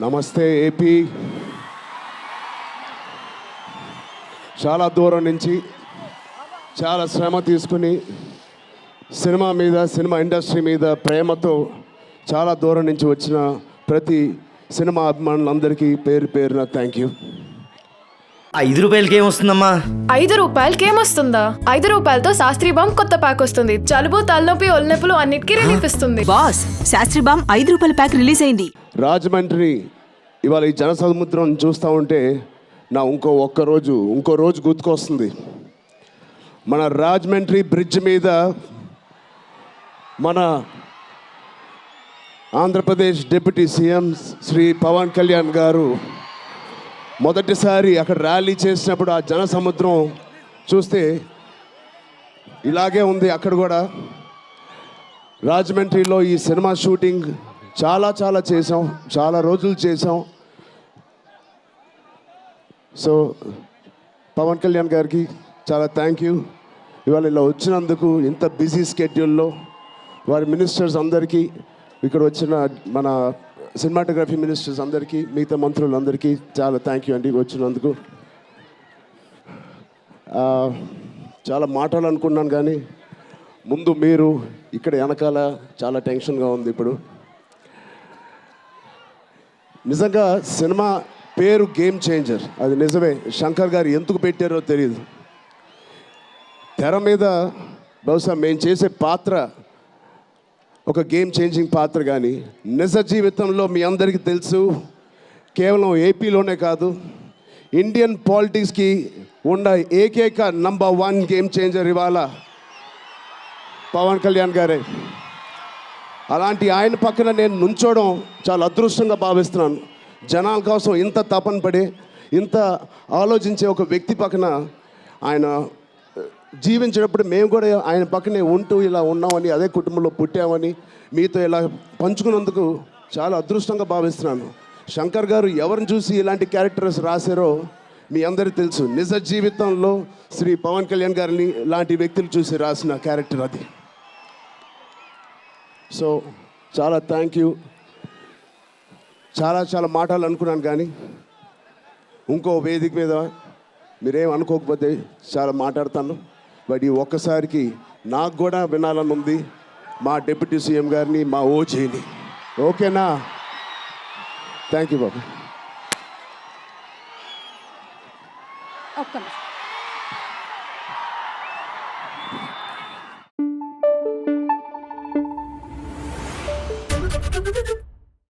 నమస్తే ఏపీ. చాలా దూరం నుంచి చాలా శ్రమ తీసుకుని సినిమా మీద సినిమా ఇండస్ట్రీ మీద ప్రేమతో చాలా దూరం నుంచి వచ్చిన ప్రతి సినిమా అభిమానులందరికీ పేరు పేరున థ్యాంక్ యూ ఐదు రూపాయలకి ఏమొస్తుందమ్మా ఐదు రూపాయలకి ఏమొస్తుందా ఐదు రూపాయలతో శాస్త్రీ బామ్ కొత్త ప్యాక్ వస్తుంది. జలుబు తలనొప్పి ఒళ్ళనొప్పులు అన్నిటికీ రిలీఫ్ ఇస్తుంది. బాస్ శాస్త్రి బామ్ ఐదు రూపాయల ప్యాక్ రిలీజ్ అయింది. రాజమండ్రి ఇవాళ ఈ జనసముద్రం చూస్తూ ఉంటే నా ఇంకో ఒక్క రోజు ఇంకో రోజు గుర్తుకొస్తుంది. మన రాజమండ్రి బ్రిడ్జ్ మీద మన ఆంధ్రప్రదేశ్ డిప్యూటీ సీఎం శ్రీ పవన్ కళ్యాణ్ గారు మొదటిసారి అక్కడ ర్యాలీ చేసినప్పుడు ఆ జన సముద్రం చూస్తే ఇలాగే ఉంది అక్కడ కూడా. రాజమండ్రిలో ఈ సినిమా షూటింగ్ చాలా చాలా చేసాం చాలా రోజులు చేసాం సో పవన్ కళ్యాణ్ గారికి చాలా థ్యాంక్ యూ ఇవాళ ఇలా వచ్చినందుకు ఇంత బిజీ స్కెడ్యూల్లో వారి మినిస్టర్స్ అందరికీ ఇక్కడ వచ్చిన మన సినిమాటోగ్రఫీ మినిస్టర్స్ అందరికీ మిగతా మంత్రులందరికీ చాలా థ్యాంక్ యూ అండి వచ్చినందుకు. చాలా మాట్లాడాలనుకున్నాను కానీ ముందు మీరు ఇక్కడ వెనకాల చాలా టెన్షన్గా ఉంది ఇప్పుడు. నిజంగా సినిమా పేరు గేమ్ చేంజర్ అది నిజమే. శంకర్ గారు ఎందుకు పెట్టారో తెలియదు తెర మీద బహుశా మేము చేసే పాత్ర ఒక గేమ్ చేంజింగ్ పాత్ర కానీ నిజ జీవితంలో మీ అందరికీ తెలుసు కేవలం ఏపీలోనే కాదు ఇండియన్ పాలిటిక్స్కి ఉన్న ఏకైక నంబర్ వన్ గేమ్ చేంజర్ ఇవాళ పవన్ కళ్యాణ్ గారే. అలాంటి ఆయన పక్కన నేను నుంచోవడం చాలా అదృష్టంగా భావిస్తున్నాను. జనాల కోసం ఇంత తపన పడి ఇంత ఆలోచించే ఒక వ్యక్తి పక్కన ఆయన జీవించేటప్పుడు మేము కూడా ఆయన పక్కనే ఉంటూ ఇలా ఉన్నామని అదే కుటుంబంలో పుట్టామని మీతో ఇలా పంచుకున్నందుకు చాలా అదృష్టంగా భావిస్తున్నాను. శంకర్ గారు ఎవరిని చూసి ఇలాంటి క్యారెక్టర్స్ రాశారో మీ అందరికీ తెలుసు. నిజ జీవితంలో శ్రీ పవన్ కళ్యాణ్ గారిని లాంటి వ్యక్తులు చూసి రాసిన క్యారెక్టర్ అది. సో చాలా థ్యాంక్ యూ చాలా చాలా మాటలు అనుకున్నాను కానీ ఇంకో వేదిక మీద మీరేం అనుకోకపోతే చాలా మాట్లాడతాను. బట్ ఈ ఒక్కసారికి నాకు కూడా వినాలని ఉంది. మా డిప్యూటీ సీఎం గారిని మా ఓజీని. ఓకేనా? థ్యాంక్ యూ బాబు. ఒక్క నిమిషం.